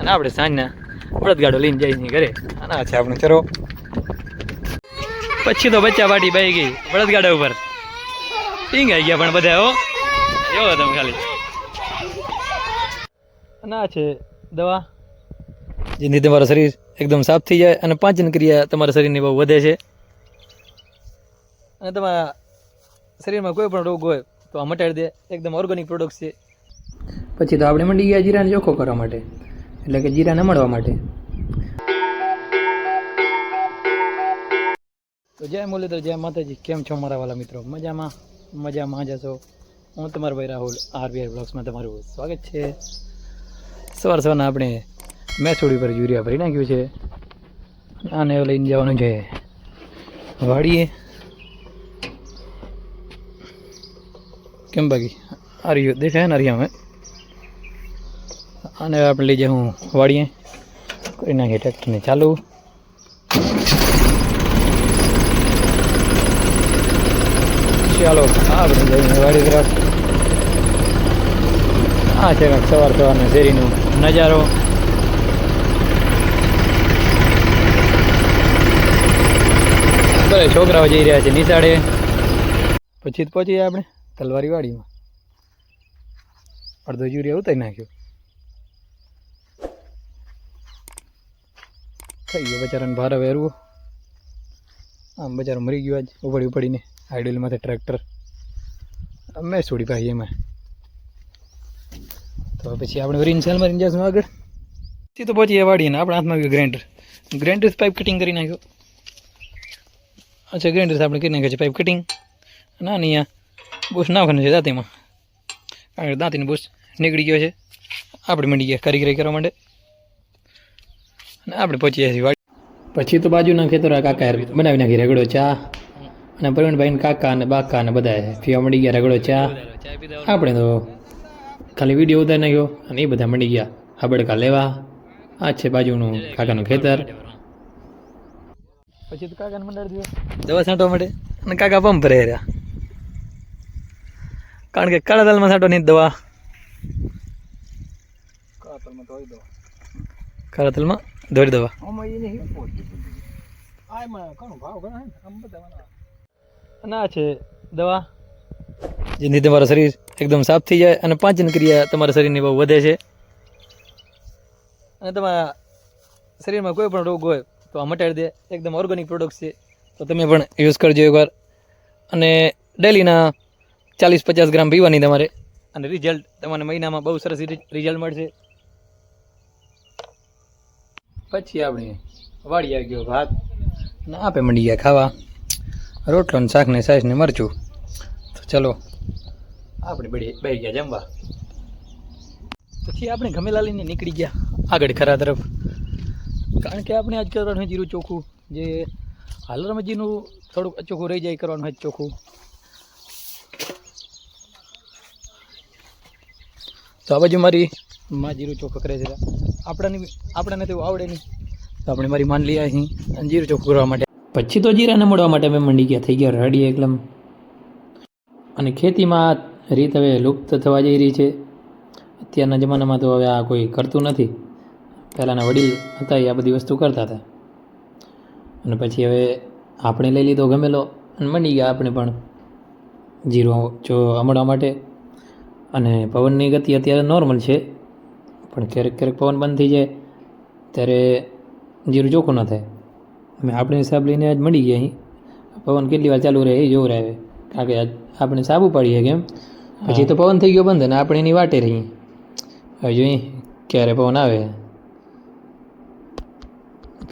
અને આપણે સાંજના બળદગાડો લઈને જઈ ઘરે. અને છે આપણે ચરો. પછી તો બચ્ચા પાટી બાઈ ગઈ બળદગાડા ઉપર. ટીંગ આવી ગયા પણ બધા, હો. એવો તમે ખાલી? અને છે દવા. જેથી તમારું શરીર એકદમ સાફ થઈ જાય અને પાચન ક્રિયા તમારા શરીરની બહુ વધે છે. અને તમારા શરીરમાં કોઈ પણ રોગ હોય તો આ મટાડી દે. એકદમ ઓર્ગેનિક પ્રોડક્ટ છે. પછી તો આપણે મંડી ગયા જીરાને ચોખ્ખો કરવા માટે. એટલે કે જીરા મળવા માટે. તો જય મુરલીધર, જય માતાજી. કેમ છો મારા વાલા મિત્રો? મજામાં? મજામાં જશો હું તમારો ભાઈ રાહુલ, આરબીઆઈ બ્લોગ્સમાં તમારું સ્વાગત છે. સવાર સવારના આપણે મેસોડી પર યુરિયા ભરી નાખ્યું છે. આને લઈને જવાનું છે વાડીએ. કેમ બાકી? આ દેખાય ને રહ્યા અમે હવે આપણે લઈ જાઉં વાડીએ કરી નાખીએ ટ્રેક્ટરને ચાલુ. ચાલો, આ બધું જઈને વાડી તરફ આ છે કંઈક સવાર સવારના શેરીનો નજારો. ભલે છોકરાઓ જઈ રહ્યા છે નિશાળે. પછી જ પહોંચીએ આપણે તલવારી વાડીમાં. અડધો યુરિયા ઉતારી નાખ્યો. થઈ ગયો. બચારાને ભારે વેરવું. આમ બચારો મરી ગયો આજ ઉપાડી ઉપાડીને આઈડલ માથે ટ્રેક્ટર મેં છોડી પાછી એમાં. તો પછી આપણે વરીને સેલ મારીને જશું આગળ. તે તો પછી વાડીએ ને આપણા હાથમાં આવ્યું ગ્રાઇન્ડર ગ્રાઇન્ડર પાઇપ કટિંગ કરી નાખ્યો. અચ્છા ગ્રેન્ડર આપણે કરી નાખ્યો છે પાઇપ કટિંગ ના નહીં બુશ બુશ નાખવાનું છે દાંતીમાં. કારણ કે દાંતીની બુશ નીકળી ગયો છે. આપણે મંડી ગયા કારીગરી કરવા માટે. અને આપણે પહોંચી વાડી. પછી તો બાજુના ખેતરો કાકા બનાવી નાખી રગડો ચા. અને પ્રવીણભાઈ કાકા અને બાકા અને બધા ફીવા મળી ગયા રગડો ચા. આપણે તો ખાલી વીડિયો ઉતારી નાખ્યો અને એ બધા મળી ગયા. હાબડકા લેવા. આ છે બાજુનું કાકાનું ખેતર. પછી તો કાકાને મંડાડી દીધો. દવા છાંટવા માટે. અને કાકા પંપ ભરે રહ્યા. કારણ કે કાળા દાલમાં છાંટો નહીં દવા. કાળા તલમાં દોરી દવા. અને આ છે દવા. જેથી તમારું શરીર એકદમ સાફ થઈ જાય અને પાચન ક્રિયા તમારા શરીરની બહુ વધે છે. અને તમારા શરીરમાં કોઈ પણ રોગ હોય તો આ મટાડી દે. એકદમ ઓર્ગેનિક પ્રોડક્ટ છે. તો તમે પણ યુઝ કરજો એકવાર. અને ડેલીના ચાલીસ પચાસ ગ્રામ પીવાની તમારે. અને રિઝલ્ટ તમને મહિનામાં બહુ સરસ રિઝલ્ટ મળશે. પછી આપણે આવી ગયો ભાત. ને આપે મંડી ગયા ખાવા. રોટલો ને શાક ને સાઈઝ ને મરચું. તો ચલો, આપણે બળી બેસી ગયા જમવા. પછી આપણે ગમેલા લઈને નીકળી ગયા, આગળ ખરા તરફ. કારણ કે આપણે આજ કરવાનું હોય જીરું ચોખ્ખું. જે હાલરમાં જીનું થોડુંક અચોખ્ખું રહી જાય કરવાનું હોય ચોખ્ખું. તો આ બાજુ મારી માં જીરું ચોખ્ખું કરે છે. આપણાને આપણાને તેવું આવડે નહીં. તો આપણે મારી માન લઈ અહીં અને જીરું ચોખ્ખું કરવા માટે. પછી તો જીરાને મળવા માટે અમે મંડી ગયા, થઈ ગયા રડી એકદમ. અને ખેતીમાં રીત હવે લુપ્ત થવા જઈ રહી છે. અત્યારના જમાનામાં તો હવે આ કોઈ કરતું નથી. પહેલાંના વડીલ હતા, એ આ બધી વસ્તુ કરતા હતા. અને પછી હવે આપણે લઈ લીધો ગમેલો અને મંડી ગયા આપણે પણ જીરો જો અમળવા માટે. અને પવનની ગતિ અત્યારે નોર્મલ છે. પણ ક્યારેક ક્યારેક પવન બંધ થઈ જાય ત્યારે જીરું ચોખ્ખું ન થાય. અમે આપણે હિસાબ લઈને આજ મળી ગયા અહીં. પવન કેટલી વાર ચાલુ રહે એ જોવું રહે કારણ કે આજ આપણે સાબુ પાડીએ કેમ? પછી તો પવન થઈ ગયો બંધ અને આપણે એની વાટે રહી હવે જોઈ ક્યારે પવન આવે?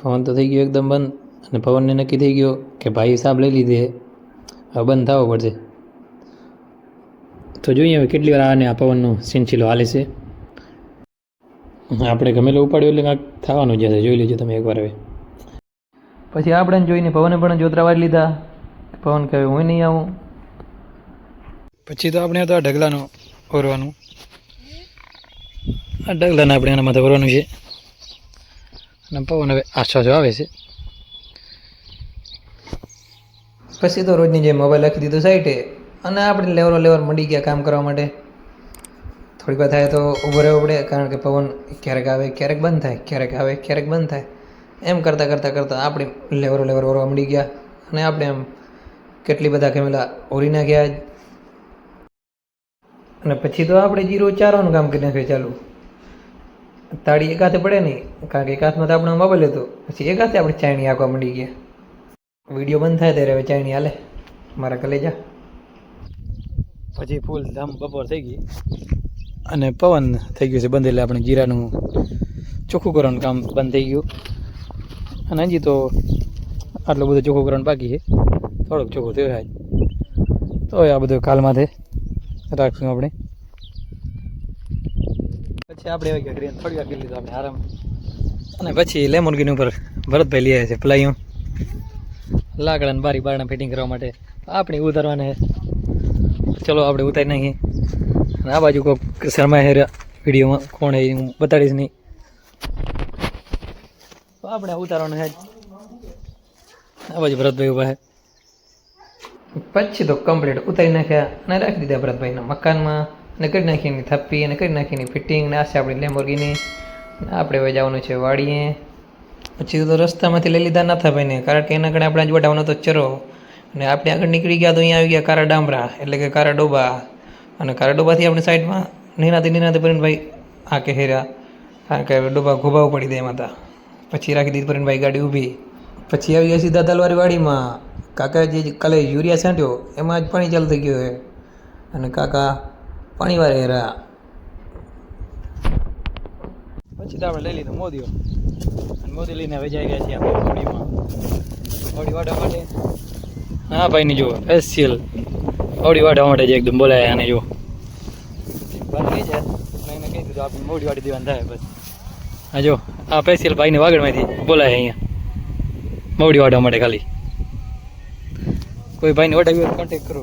પવન તો થઈ ગયો એકદમ બંધ અને પવનને નક્કી થઈ ગયો કે ભાઈ હિસાબ લઈ લીધે. હવે બંધ થવો પડશે. તો જોઈએ હવે કેટલી વાર આને આ પવનનું સિંચીલો હાલે છે. આપણે ગમેલો ઉપાડ્યું એટલે કાંઈક થવાનું જશે જોઈ લેજો તમે એકવાર હવે. પછી આપણે જોઈને પવને પણ જોતરા વાળી લીધા. પવન કહે હું નહીં આવું. પછી તો આપણે તો આ ઢગલાનું ઓરવાનું. આ ઢગલાને આપણે એના માથે ઓરવાનું છે. અને પવન હવે આછો આછો આવે છે. પછી તો રોજની જે મોબાઈલ રાખી દીધો સાઈટે અને આપણે લેવરો લેવર મળી ગયા કામ કરવા માટે. થોડીક વાર થાય તો ઊભો રહેવું પડે, કારણ કે પવન ક્યારેક આવે, ક્યારેક બંધ થાય, ક્યારેક આવે, ક્યારેક બંધ થાય. એમ કરતાં કરતાં કરતાં આપણે લેવરો લેવર વરવા મળી ગયા અને આપણે એમ કેટલી બધા કેમેલા ઓરી નાખ્યા. અને પછી તો આપણે જીરો ચારવાનું કામ કરી નાખ્યું ચાલુ. તાળી એક હાથે પડે નહીં, કારણ કે એક હાથમાં તો આપણો મોબાઈલ હતો, પછી એક હાથે આપણે ચાયણી આંકવા મળી ગયા. વીડિયો બંધ થાય ત્યારે હવે ચાયણી હાલે, મારા કલેજા. પછી ફૂલ ધામ બપોર થઈ ગઈ. અને પવન થઈ ગયું છે બંધ એટલે આપણે જીરાનું ચોખ્ખું કરવાનું કામ બંધ થઈ ગયું. અને હજી તો આટલું બધું ચોખ્ખું કરવાનું બાકી છે. થોડુંક ચોખ્ખું થયું આજ. તો આ બધું કાલમાંથી રાખશું આપણે. પછી આપણે એવા ટ્રેન થોડી વાર લીધું આપણે આરામ. અને પછી લેમોનગીન ઉપર ભરતભાઈ લઈ આવ્યા છે પ્લાયું લાકડા ને બારી બારણા ફિટિંગ કરવા માટે. આપણે ઉતારવાના ચલો આપણે ઉતારી નાખીએ. અને આ બાજુ કોઈક શર્મા હેર વિડીયોમાં. કોણ હે હું બતાડીશ નહીં. આપણે ઉતારવાનું છે. આ બાજુ ભરતભાઈ ઊભા છે. પછી તો કમ્પ્લીટ ઉતારી નાખ્યા અને રાખી દીધા ભરતભાઈના મકાનમાં ને કરી નાખી એની થપ્પી અને કરી નાખી એની ફિટિંગ ને આ છે આપણી લેમ્બોર્ગીની આપણે હવે જવાનું છે વાડીએ. પછી તો રસ્તામાંથી લઈ લીધા ના ભાઈને કારણ કે એના કારણે આપણે જોડાવાનો તો ચરો. અને આપણે આગળ નીકળી ગયા તો અહીંયા આવી ગયા કારા ડામરા, એટલે કે કારા ડોબા. અને કારા ડોબાથી આપણે સાઈડમાં નિરાતે નિરાતે ભાઈ આ કે હેર્યા. કારણ કે ડોબા ઘોબાવ પડી દે એમાં તા. પછી રાખી દીધી ભાઈ ગાડી ઊભી. પછી આવી ગયા સીધા તલવારી વાડીમાં. કાકા જે કાલે યુરિયા છાંટ્યો, એમાં જ પાણી ચાલુ થઈ ગયું છે. અને કાકા પાણી વારે હેરા પછી તો આપણે લઈ લીધું મોદીઓ. અને મોદી લઈને હવે જઈ ગયા છીએ આપણે હોડીમાં હોડી વાટવા માટે. હા ભાઈની જુઓ સ્પેશિયલ હોડી વાઢવા માટે જે એકદમ બોલાય અને જો બસ છે મેં કહી દીધું આપણે મોડી વાડી દેવાનું થાય બસ. હા જો આ પેશિયલ ભાઈને વાગડમાંથી બોલાય અહીંયા. મોડી વાઢવા માટે ખાલી. કોઈ ભાઈને વટાવી હોય કોન્ટેક કરો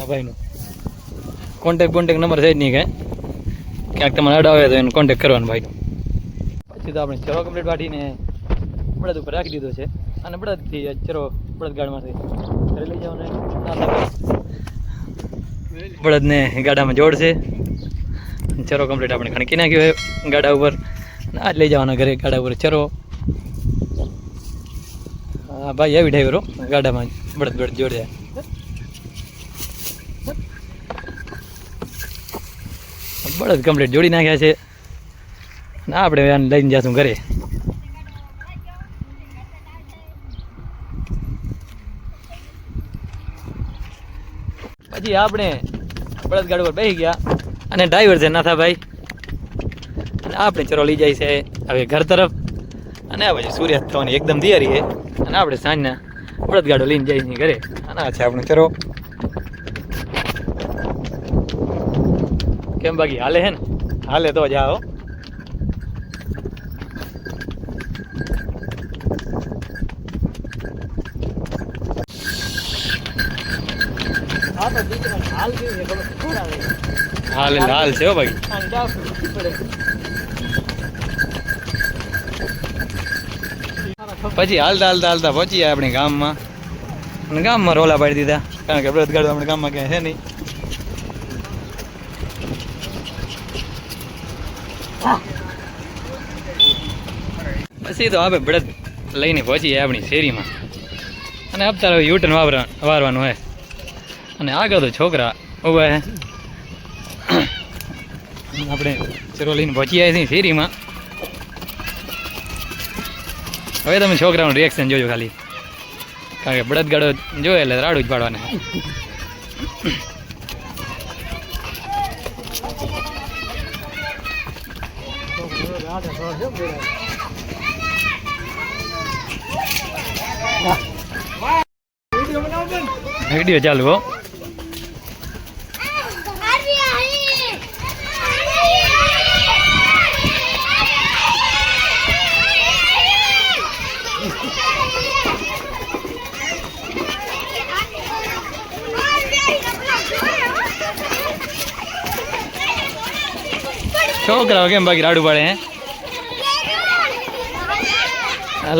આ ભાઈનો. કોન્ટેક કોન્ટેક નંબર છે જ નહીં કાંઈ. ક્યાંક તમારે અડાવે તો એનો કોન્ટેક કરવાનો ભાઈનો. પછી તો આપણે ચરો કમ્પ્લીટ વાટીને બળદ ઉપર રાખી દીધો છે. અને બળદથી ચરો બળદ ગાડમાંથી ઘરે લઈ જવાનો બળદને ગાડામાં જોડશે. ચરો કમ્પ્લીટ આપણે ખણકી નાખ્યો હોય ગાડા ઉપર. આજ લઈ જવાના ઘરે ગાડા ઉપર ચરો. હા ભાઈ આવી ડ્રાઈવરો ગાડામાં બળદ બળદ જોડે. બળદ કમ્પ્લીટ જોડી નાખ્યા છે. ના આપણે લઈને જઈશું ઘરે. પછી આપણે બળદગાડ પર બેસી ગયા. અને ડ્રાઈવર છે નાથાભાઈ. અને આપણે ચરો લઈ જાય છે હવે ઘર તરફ. અને આ પછી સૂર્યાસ્ત થવાની એકદમ તૈયારી છે. અને આપણે સાંજના બળદગાડો લઈને જઈએ ઘરે. અને આ છે આપણો ચરો. કેમ બાકી હાલે હે ને? હાલે તો જાઓ હાલ એટલે હાલ છે ભાઈ. પછી હાલતા હાલતા હાલતા પહોંચી ગયા આપણે ગામમાં. અને ગામમાં રોલા પાડી દીધા. કારણ કે બળદગાડો આપણે ગામમાં ક્યાંય છે નહીં. પછી તો આપણે બળદ લઈને પહોંચી ગયા આપણી શેરીમાં. અને હવે યુટર્ન વાવરા વારવાનું હોય. અને આગળ છોકરા ઊભા આપણે ચરોલીને પહોંચી આવી છીએ શેરીમાં. હવે તમે છોકરાનું રિએક્શન જોજો ખાલી. કારણ કે બળદગાડો જોયે એટલે રાડું જ પાડવાને. વીડિયો ચાલુ હો. છોકરાઓ કેમ બાકી રાડું પાડે હે?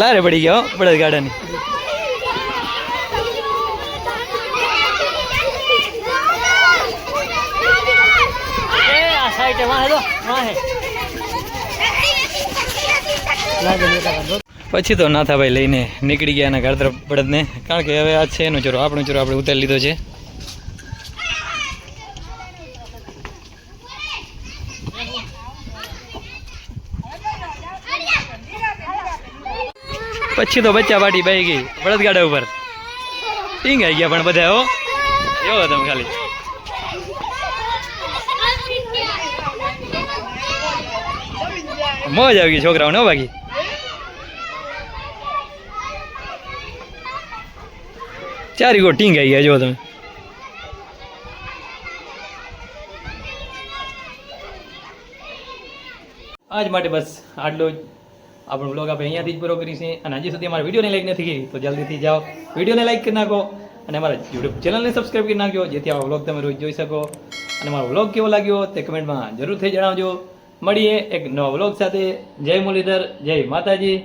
લારે પડી ગયો બળદ ગાર્ડન પછી તો નાથાભાઈ લઈને નીકળી ગયા એના ઘર તરફ બળદને કારણ કે હવે આ છે એનો ચોરો આપણો ચોરો આપણે ઉતારી લીધો છે. પછી તો બચ્ચા પાટી બહી ગઈ બળદગાડા ઉપર. ટીંગ આવી ગયા પણ બધા, હો. જોવો તમે ખાલી. મોજ આવી ગઈ છોકરાઓને બાકી. ચારી ગો ટીંગ આવી ગયા જો તમે. આજ માટે બસ આટલો જ. આપણો બ્લોગ આપણે અહીંયાથી જ પૂરો કરીશું અને હજી સુધી અમારા વિડીયોને લાઈક નથી કરી, તો જલ્દીથી જાઓ. વિડીયોને લાઈક કરી નાખો અને અમારા યુટ્યુબ ચેનલને સબસ્ક્રાઈબ કરી નાખજો, જેથી આવા બ્લોગ તમે રોજ જોઈ શકો. અને મારો બ્લોગ કેવો લાગ્યો તે કમેન્ટમાં જરૂરથી જણાવજો. મળીએ એક નવા બ્લોગ સાથે. જય મુરલીધર, જય માતાજી.